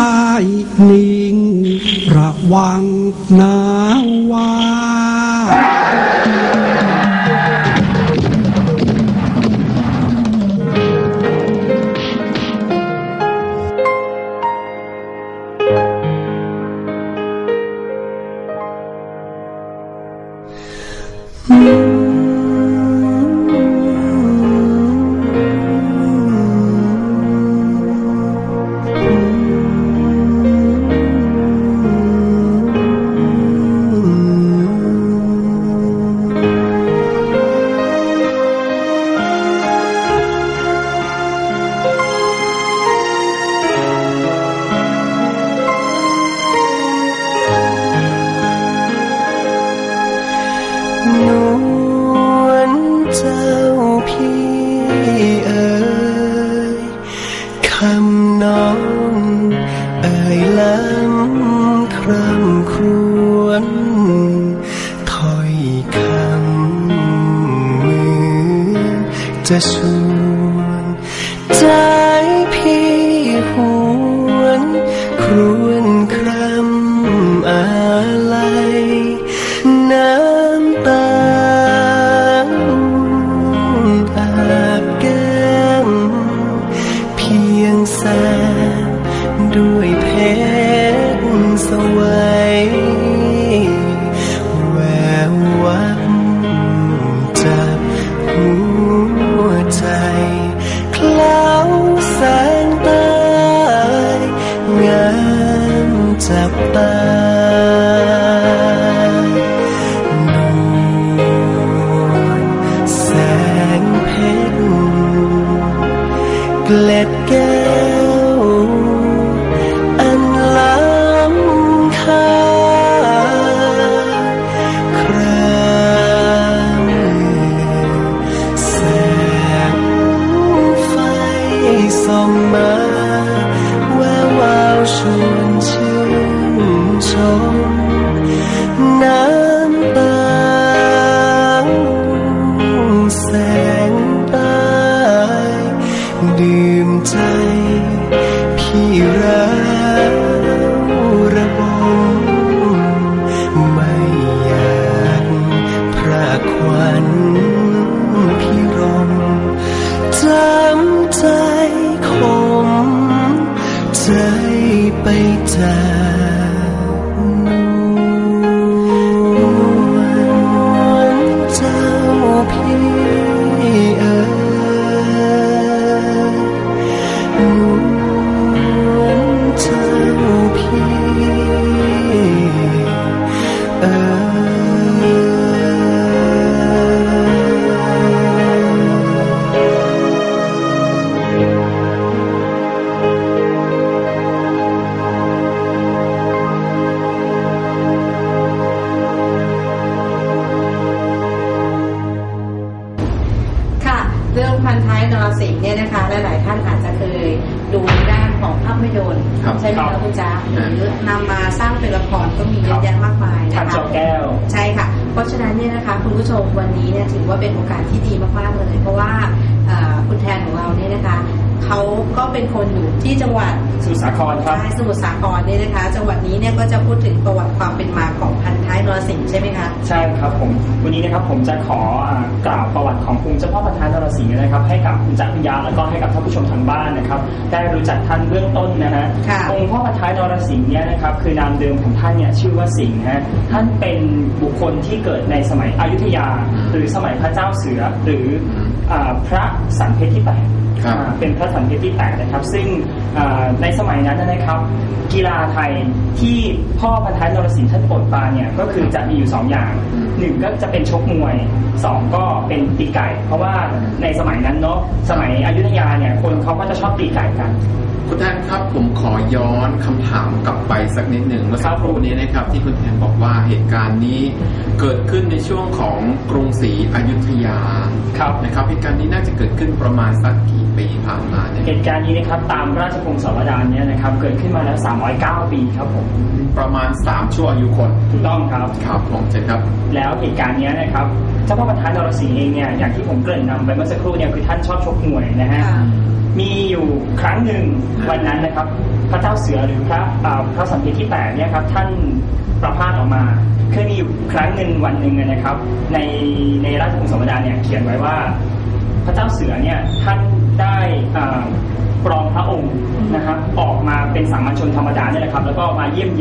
ายนิ่ง ระวังนาว่า คำมือจะชวนใจพี่หวนครวนครำอะไรน้ำตาอาบแก้มเพียงแสบด้วยเพชรสวยแว ส่อ ไปจาก สิงห์เนี่ยนะคะหลายๆท่านอาจจะเคยดูด้านของภาพยนตร์ครับใช่ไหมครัคะบคุณจ๊ะหรือนำมาสร้างเป็นละครก็มีเยอะแยะมากมายนะคะจอแก้วใช่ค่ะ เพราะฉะนั้นเนี่ยนะคะคุณผู้ชมวันนี้เนี่ยถือว่าเป็นโอกาสที่ดีมากๆเลย เพราะว่าคุณแทนของเราเนี่ยนะคะ เขาก็เป็นคนอยู่ที่จังหวัดสมุทรสาครครับ ใช่สมุทรสาครเนี่ยนะคะ จังหวัดนี้เนี่ยก็จะพูดถึงประวัติความเป็นมาของพันท้ายนรสิงห์ใช่ไหมคะ ใช่ครับผม วันนี้นะครับผมจะขออ่ากล่าวประวัติขององค์เจ้าพ่อประธานนรสิงห์นะครับ ให้กับคุณจักรพิยาแล้วก็ให้กับท่านผู้ชมทางบ้านนะครับ ได้รู้จักท่านเบื้องต้นนะฮะค่ะ องค์พ่อประธานนรสิงห์เนี่ยนะครับคือนามเดิมของท่านเนี่ยชื่อว่าสิงห์ฮะท่านเป็นบุคคลที่เกิดในสมัยอยุธยา หรือสมัยพระเจ้าเสือหรืออ่าพระสันเพชรที่แปดครับอ่า เป็นพระสันเพชรที่แปดนะครับ ซึ่งอ่าในสมัยนั้นนะครับ กีฬาไทยที่พ่อพันท้ายนรสิงห์ท่านโปรดปรานเนี่ยก็คือจะมีอยู่สองอย่างหนึ่งก็จะเป็นชกมวยสองก็เป็นตีไก่ เพราะว่าในสมัยนั้นเนาะสมัยอยุธยาเนี่ยคนเขาก็จะชอบตีไก่กันคุณแทนครับผมขอย้อนคำถามกลับไปสักนิดหนึ่งเมื่อสักครู่นี้นะครับ ที่คุณแทนบอกว่าเหตุการณ์นี้เกิดขึ้นในช่วงของกรุงศรีอยุธยาครับนะครับเหตุการณ์นี้น่าจะเกิดขึ้นประมาณสักกี่ ปีผ่านมาเนี่ยเหตุการณ์นี้นะครับตามราชพงศาวดารเนี่ยนะครับเกิดขึ้นมาแล้ว 309 ปีครับผมประมาณ 3 ชั่วอายุคนถูกต้องครับครับผมเช่ครับ แล้วเหตุการณ์เนี้ยนะครับเจ้าพ่อประธานนรสิงห์เองเนี่ยอย่างที่ผมเกริ่นนำไปเมื่อสักครู่เนี่ยคือท่านชอบชกมวยนะฮะค่ะมีอยู่ครั้งหนึ่งวันนั้นนะครับ พระเจ้าเสือหรือพระอ่าพระสัมเด็จที่แปดเนี่ยครับท่านประพาสออกมาเคยมีอยู่ครั้งหนึ่งวันหนึ่งนะครับ ในในราชวงศ์สมดาเนี่ยเขียนไว้ว่า พระเจ้าเสือเนี่ยท่านได้อ่าปลอมพระองค์นะครับออกมาเป็นสามัญชนธรรมดาเนี่ยแหละครับ แล้วก็มาเยี่ยมเยียน